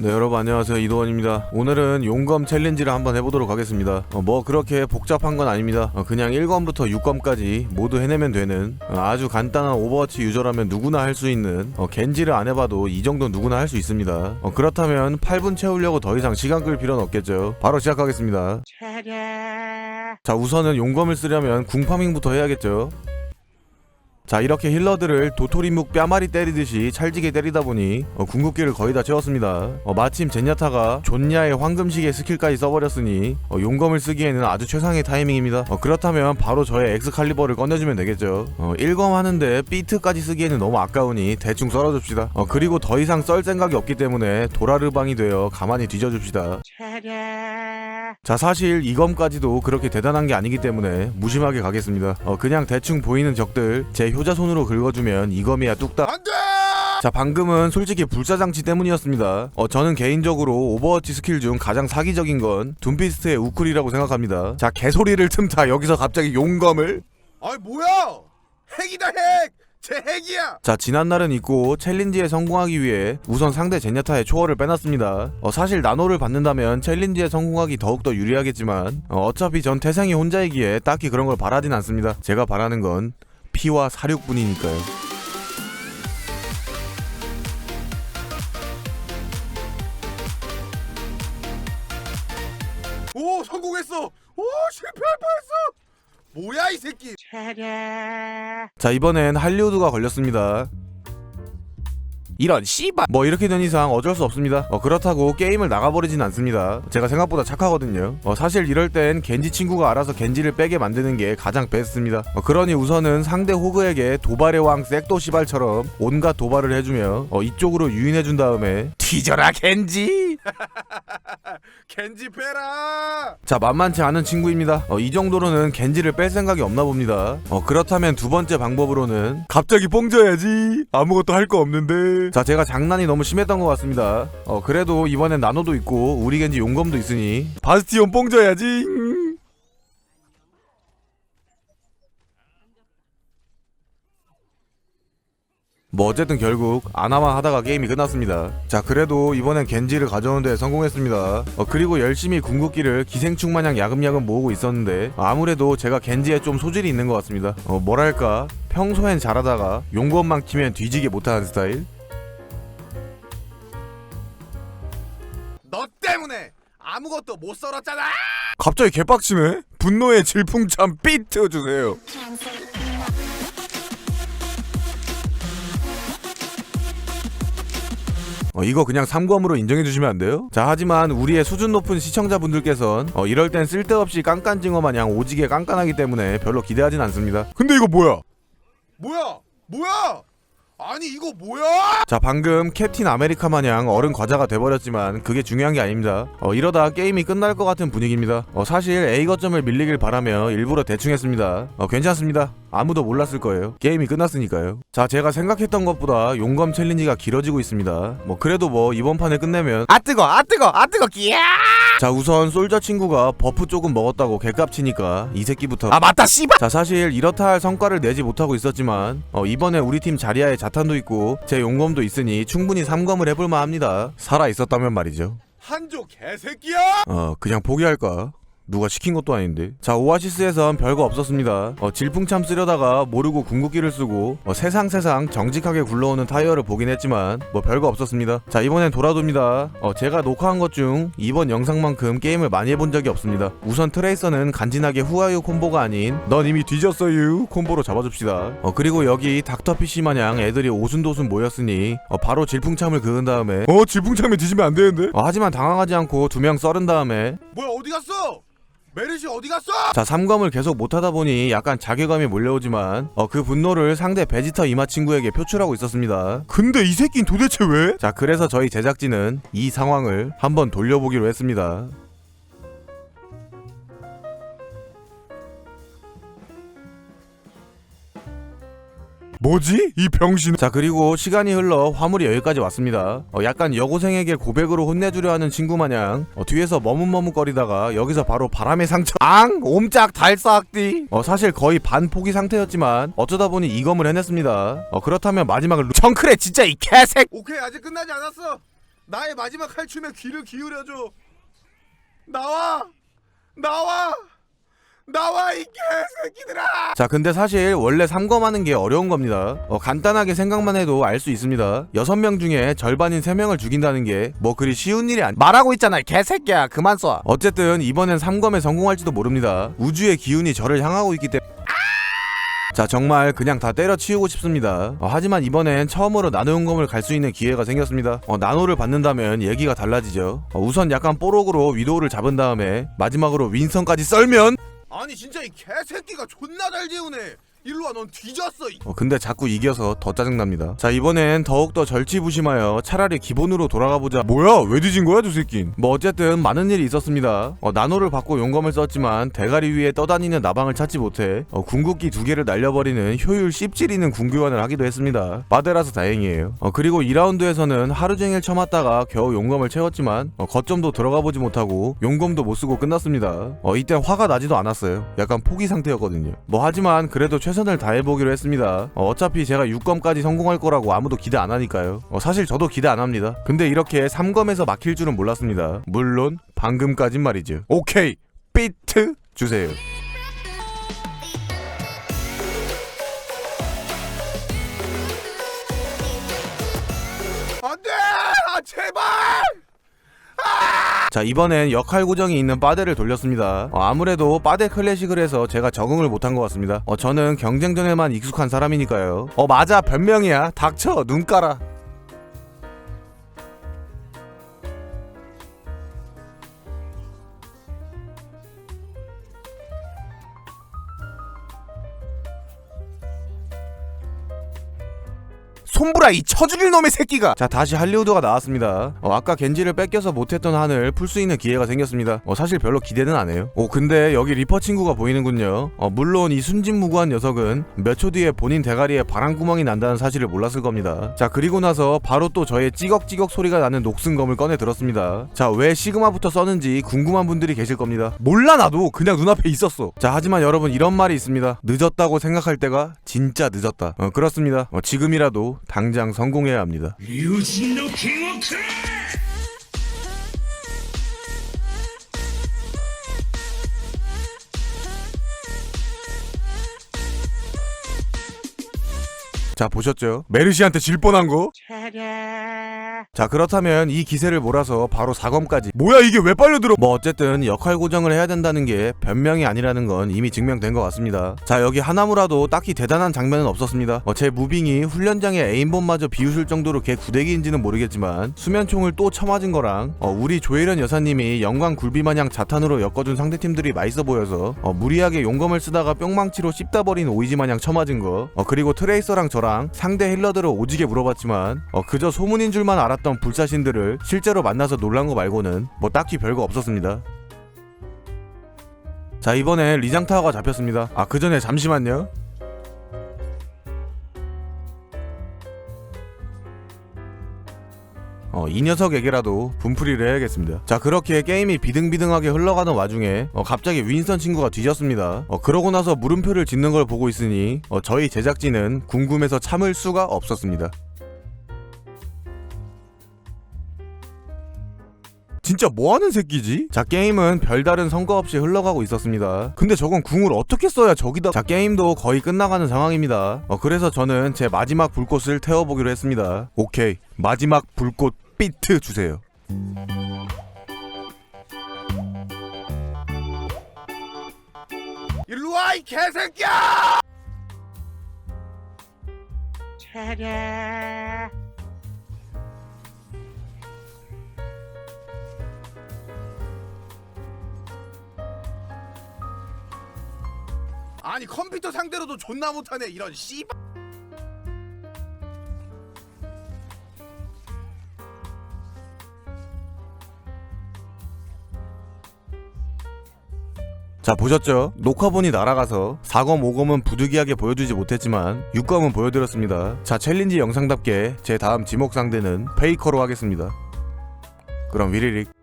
네 여러분 안녕하세요. 이도원입니다. 오늘은 용검 챌린지를 한번 해보도록 하겠습니다. 어, 뭐 그렇게 복잡한 건 아닙니다. 어, 그냥 1검부터 6검까지 모두 해내면 되는 어, 아주 간단한 오버워치 유저라면 누구나 할 수 있는 어, 겐지를 안 해봐도 이 정도 누구나 할 수 있습니다. 어, 그렇다면 8분 채우려고 더 이상 시간 끌 필요는 없겠죠. 바로 시작하겠습니다. 자 우선은 용검을 쓰려면 궁파밍부터 해야겠죠 자 이렇게 힐러들을 도토리묵 뺨알이 때리듯이 찰지게 때리다 보니 어, 궁극기를 거의 다 채웠습니다. 어, 마침 젠야타가 존야의 황금시계 스킬까지 써버렸으니 어, 용검을 쓰기에는 아주 최상의 타이밍입니다. 어, 그렇다면 바로 저의 엑스칼리버를 꺼내주면 되겠죠. 어, 1검 하는데 비트까지 쓰기에는 너무 아까우니 대충 썰어줍시다. 어, 그리고 더 이상 썰 생각이 없기 때문에 도라르방이 되어 가만히 뒤져줍시다. 자 사실 이검까지도 그렇게 대단한 게 아니기 때문에 무심하게 가겠습니다. 어, 그냥 대충 보이는 적들 제 효자 손으로 긁어주면 이검이야 뚝딱 안돼! 자 방금은 솔직히 불사장치 때문이었습니다 어 저는 개인적으로 오버워치 스킬 중 가장 사기적인 건 둠피스트의 우쿨이라고 생각합니다 자 개소리를 틈타 여기서 갑자기 용검을 아이 뭐야? 핵이다 핵! 제 핵이야! 자 지난날은 있고 챌린지에 성공하기 위해 우선 상대 제냐타의 초월을 빼놨습니다 어, 사실 나노를 받는다면 챌린지에 성공하기 더욱더 유리하겠지만 어, 어차피 전 태생이 혼자이기에 딱히 그런 걸 바라진 않습니다 제가 바라는 건 피와 사육뿐이니까요 오 성공했어! 오 실패할 뻔했어! 뭐야 이 새끼! 자 이번엔 할리우드가 걸렸습니다 이런 씨발. 뭐 이렇게 된 이상 어쩔 수 없습니다. 어 그렇다고 게임을 나가버리진 않습니다. 제가 생각보다 착하거든요. 어 사실 이럴 땐 겐지 친구가 알아서 겐지를 빼게 만드는 게 가장 베스트입니다. 어 그러니 우선은 상대 호그에게 도발의 왕 섹도 시발처럼 온갖 도발을 해주며 어 이쪽으로 유인해준 다음에 뒤져라 겐지! 겐지 빼라! 자 만만치 않은 친구입니다. 어, 이 정도로는 겐지를 뺄 생각이 없나 봅니다. 어, 그렇다면 두 번째 방법으로는 갑자기 뽕져야지. 아무것도 할 거 없는데 자 제가 장난이 너무 심했던 것 같습니다 어, 그래도 이번엔 나노도 있고 우리 겐지 용검도 있으니 바스티온 뽕져야지 뭐 어쨌든 결국 아나만 하다가 게임이 끝났습니다. 자 그래도 이번엔 겐지를 가져오는데 성공했습니다. 어, 그리고 열심히 궁극기를 기생충 마냥 야금야금 모으고 있었는데 아무래도 제가 겐지에 좀 소질이 있는 것 같습니다. 어, 뭐랄까 평소엔 잘하다가 용검만 키면 뒤지게 못하는 스타일. 아무것도 못 썰었잖아! 갑자기 개빡치네. 분노의 질풍참 비트 주세요. 어, 이거 그냥 3검으로 인정해주시면 안 돼요? 자, 하지만 우리의 수준 높은 시청자분들께선 어, 이럴 땐 쓸데없이 깐깐징어 마냥 오지게 깐깐하기 때문에 별로 기대하진 않습니다. 근데 이거 뭐야? 뭐야? 뭐야? 아니 이거 뭐야? 자 방금 캡틴 아메리카 마냥 어른 과자가 돼버렸지만 그게 중요한 게 아닙니다. 어, 이러다 게임이 끝날 것 같은 분위기입니다. 어, 사실 A 거점을 밀리길 바라며 일부러 대충 했습니다. 어, 괜찮습니다. 아무도 몰랐을 거예요. 게임이 끝났으니까요. 자 제가 생각했던 것보다 용검 챌린지가 길어지고 있습니다. 뭐 그래도 뭐 이번 판을 끝내면 아 뜨거 아 뜨거 아 뜨거 끼야 자 우선 솔저 친구가 버프 조금 먹었다고 개값치니까 이 새끼부터 아 맞다 씨발! 자 사실 이렇다 할 성과를 내지 못하고 있었지만 어, 이번에 우리 팀 자리아에 자 탄도 있고 제 용검도 있으니 충분히 3검을 해볼만 합니다 살아 있었다면 말이죠 한조 개새끼야! 어 그냥 포기할까? 누가 시킨 것도 아닌데. 자 오아시스에선 별거 없었습니다. 어, 질풍참 쓰려다가 모르고 궁극기를 쓰고 어, 세상 세상 정직하게 굴러오는 타이어를 보긴 했지만 뭐 별거 없었습니다. 자 이번엔 돌아돕니다. 어, 제가 녹화한 것 중 이번 영상만큼 게임을 많이 해본 적이 없습니다. 우선 트레이서는 간지나게 후아유 콤보가 아닌 넌 이미 뒤졌어유 콤보로 잡아줍시다. 어, 그리고 여기 닥터피쉬 마냥 애들이 오순도순 모였으니 어, 바로 질풍참을 그은 다음에 어 질풍참에 뒤지면 안 되는데? 어, 하지만 당황하지 않고 두 명 썰은 다음에 뭐야 어디 갔어? 메르시 어디 갔어? 자 3검을 계속 못하다 보니 약간 자괴감이 몰려오지만 어, 그 분노를 상대 베지터 이마 친구에게 표출하고 있었습니다 근데 이 새끼는 도대체 왜? 자 그래서 저희 제작진은 이 상황을 한번 돌려보기로 했습니다 뭐지? 이 병신. 자 그리고 시간이 흘러 화물이 여기까지 왔습니다. 어, 약간 여고생에게 고백으로 혼내주려 하는 친구 마냥 어, 뒤에서 머뭇머뭇거리다가 여기서 바로 바람의 상처. 앙 옴짝 달싹띠. 어, 사실 거의 반 포기 상태였지만 어쩌다 보니 이검을 해냈습니다. 어, 그렇다면 마지막을 누- 청크레 진짜 이 개색. 오케이 아직 끝나지 않았어! 나의 마지막 칼춤에 귀를 기울여줘. 나와, 나와, 나와 이 개새끼들아! 자 근데 사실 원래 삼검하는 게 어려운 겁니다. 어, 간단하게 생각만 해도 알 수 있습니다. 여섯 명 중에 절반인 세 명을 죽인다는 게 뭐 그리 쉬운 일이 아니 말하고 있잖아 개새끼야. 그만 쏴. 어쨌든 이번엔 삼검에 성공할지도 모릅니다. 우주의 기운이 저를 향하고 있기 때문에 자 정말 그냥 다 때려치우고 싶습니다. 어, 하지만 이번엔 처음으로 나노용검을 갈 수 있는 기회가 생겼습니다. 어, 나노를 받는다면 얘기가 달라지죠. 어, 우선 약간 뽀록으로 위도우를 잡은 다음에 마지막으로 윈선까지 썰면 아니 진짜 이 개새끼가 존나 잘 재우네. 일로 와, 넌 뒤졌어. 이- 어, 근데 자꾸 이겨서 더 짜증납니다. 자, 이번엔 더욱더 절치부심하여 차라리 기본으로 돌아가보자. 뭐야? 왜 뒤진 거야, 저 새낀? 뭐, 어쨌든 많은 일이 있었습니다. 어, 나노를 받고 용검을 썼지만 대가리 위에 떠다니는 나방을 찾지 못해 어, 궁극기 두 개를 날려버리는 효율 씹질이는 궁교환을 하기도 했습니다. 빠데라서 다행이에요. 어, 그리고 2라운드에서는 하루 종일 쳐맞다가 겨우 용검을 채웠지만 어, 거점도 들어가보지 못하고 용검도 못 쓰고 끝났습니다. 어, 이땐 화가 나지도 않았어요. 약간 포기 상태였거든요. 뭐 하지만 그래도 최선 을 다해보기로 했습니다. 어, 차피 제가 6검까지 성공할 거라고 아무도 기대 안 하니까요. 어, 사실 저도 기대 안 합니다. 근데 이렇게 3검에서 막힐 줄은 몰랐습니다. 물론 방금까진 말이죠. 오케이 비트 주세요. 자 이번엔 역할 고정이 있는 빠데를 돌렸습니다. 어, 아무래도 빠데 클래식을 해서 제가 적응을 못한 것 같습니다. 어, 저는 경쟁전에만 익숙한 사람이니까요. 어 맞아 변명이야. 닥쳐 눈 깔아 손브라 이 쳐죽일 놈의 새끼가. 자 다시 할리우드가 나왔습니다. 어, 아까 겐지를 뺏겨서 못했던 한을 풀 수 있는 기회가 생겼습니다. 어, 사실 별로 기대는 안 해요. 오 근데 여기 리퍼 친구가 보이는군요. 어, 물론 이 순진무구한 녀석은 몇 초 뒤에 본인 대가리에 바람구멍이 난다는 사실을 몰랐을 겁니다. 자 그리고 나서 바로 또 저의 찌걱찌걱 소리가 나는 녹슨 검을 꺼내 들었습니다. 자 왜 시그마부터 써는지 궁금한 분들이 계실 겁니다. 몰라 나도. 그냥 눈앞에 있었어. 자 하지만 여러분 이런 말이 있습니다. 늦었다고 생각할 때가 진짜 늦었다. 어, 그렇습니다. 어, 지금이라도 당장 성공해야 합니다. 류진노 킹워크! 자 보셨죠? 메르시한테 질 뻔한 거. 차량. 자 그렇다면 이 기세를 몰아서 바로 4검까지. 뭐야 이게 왜 빨려들어? 뭐 어쨌든 역할 고정을 해야 된다는 게 변명이 아니라는 건 이미 증명된 것 같습니다. 자 여기 하나무라도 딱히 대단한 장면은 없었습니다. 어, 제 무빙이 훈련장에 에임본마저 비웃을 정도로 개 구대기인지는 모르겠지만 수면총을 또 쳐맞은 거랑 어, 우리 조혜련 여사님이 영광 굴비마냥 자탄으로 엮어준 상대팀들이 맛있어 보여서 어, 무리하게 용검을 쓰다가 뿅망치로 씹다 버린 오이지 마냥 쳐맞은 거 어, 그리고 트레이서랑 저랑 상대 힐러들을 오지게 물어봤지만 어, 그저 소문인 줄만 알 았던 불사신들을 실제로 만나서 놀란 거 말고는 뭐 딱히 별거 없었습니다. 자 이번에 리장타워가 잡혔습니다. 아 그 전에 잠시만요. 어, 이 녀석에게라도 분풀이를 해야겠습니다. 자, 그렇게 게임이 비등비등하게 흘러가는 와중에 어, 갑자기 윈스턴 친구가 뒤졌습니다. 어, 그러고 나서 물음표를 짓는 걸 보고 있으니 어, 저희 제작진은 궁금해서 참을 수가 없었습니다. 진짜 뭐하는 새끼지? 자 게임은 별다른 성과 없이 흘러가고 있었습니다. 근데 저건 궁을 어떻게 써야 저기다 자 게임도 거의 끝나가는 상황입니다. 어 그래서 저는 제 마지막 불꽃을 태워보기로 했습니다. 오케이. 마지막 불꽃 비트 주세요. 일로 와, 이 개새끼야! 아니 컴퓨터 상대로도 존나 못하네 이런 씨발. 자 보셨죠? 녹화본이 날아가서 4검 5검은 부득이하게 보여주지 못했지만 6검은 보여드렸습니다. 자 챌린지 영상답게 제 다음 지목 상대는 페이커로 하겠습니다. 그럼 위리릭